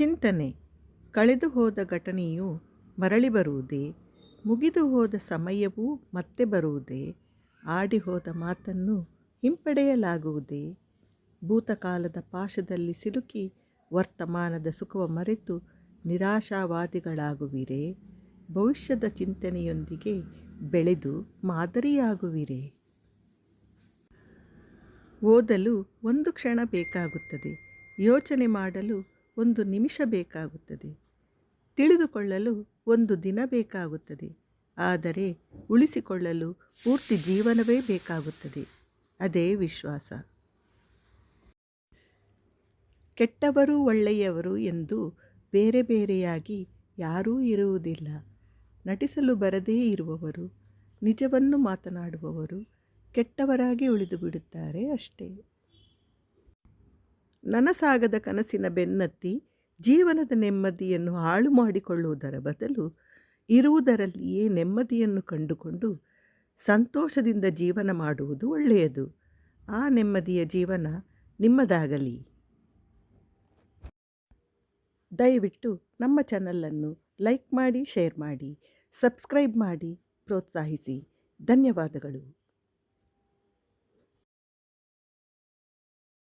ಚಿಂತನೆ. ಕಳೆದು ಹೋದ ಘಟನೆಯು ಮರಳಿ ಬರುವುದೇ, ಮುಗಿದು ಹೋದ ಸಮಯವೂ ಮತ್ತೆ ಬರುವುದೇ, ಆಡಿ ಹೋದ ಮಾತನ್ನು ಹಿಂಪಡೆಯಲಾಗುವುದೇ. ಭೂತಕಾಲದ ಪಾಶದಲ್ಲಿ ಸಿಲುಕಿ ವರ್ತಮಾನದ ಸುಖವ ಮರೆತು ನಿರಾಶಾವಾದಿಗಳಾಗುವಿರೇ, ಭವಿಷ್ಯದ ಚಿಂತನೆಯೊಂದಿಗೆ ಬೆಳೆದು ಮಾದರಿಯಾಗುವಿರೇ. ಓದಲು ಒಂದು ಕ್ಷಣ ಬೇಕಾಗುತ್ತದೆ. ಯೋಚನೆ ಮಾಡಲು ಒಂದು ನಿಮಿಷ ಬೇಕಾಗುತ್ತದೆ. ತಿಳಿದುಕೊಳ್ಳಲು ಒಂದು ದಿನ ಬೇಕಾಗುತ್ತದೆ. ಆದರೆ ಉಳಿಸಿಕೊಳ್ಳಲು ಪೂರ್ತಿ ಜೀವನವೇ ಬೇಕಾಗುತ್ತದೆ. ಅದೇ ವಿಶ್ವಾಸ. ಕೆಟ್ಟವರು ಒಳ್ಳೆಯವರು ಎಂದು ಬೇರೆ ಬೇರೆಯಾಗಿ ಯಾರೂ ಇರುವುದಿಲ್ಲ. ನಟಿಸಲು ಬರದೇ ಇರುವವರು, ನಿಜವನ್ನು ಮಾತನಾಡುವವರು ಕೆಟ್ಟವರಾಗಿ ಉಳಿದು ಬಿಡುತ್ತಾರೆ ಅಷ್ಟೇ. ನನಸಾಗದ ಕನಸಿನ ಬೆನ್ನತ್ತಿ ಜೀವನದ ನೆಮ್ಮದಿಯನ್ನು ಹಾಳು ಮಾಡಿಕೊಳ್ಳುವುದರ ಬದಲು ಇರುವುದರಲ್ಲಿಯೇ ನೆಮ್ಮದಿಯನ್ನು ಕಂಡುಕೊಂಡು ಸಂತೋಷದಿಂದ ಜೀವನ ಮಾಡುವುದು ಒಳ್ಳೆಯದು. ಆ ನೆಮ್ಮದಿಯ ಜೀವನ ನಿಮ್ಮದಾಗಲಿ. ದಯವಿಟ್ಟು ನಮ್ಮ ಚಾನಲನ್ನು ಲೈಕ್ ಮಾಡಿ, ಶೇರ್ ಮಾಡಿ, ಸಬ್ಸ್ಕ್ರೈಬ್ ಮಾಡಿ, ಪ್ರೋತ್ಸಾಹಿಸಿ. ಧನ್ಯವಾದಗಳು.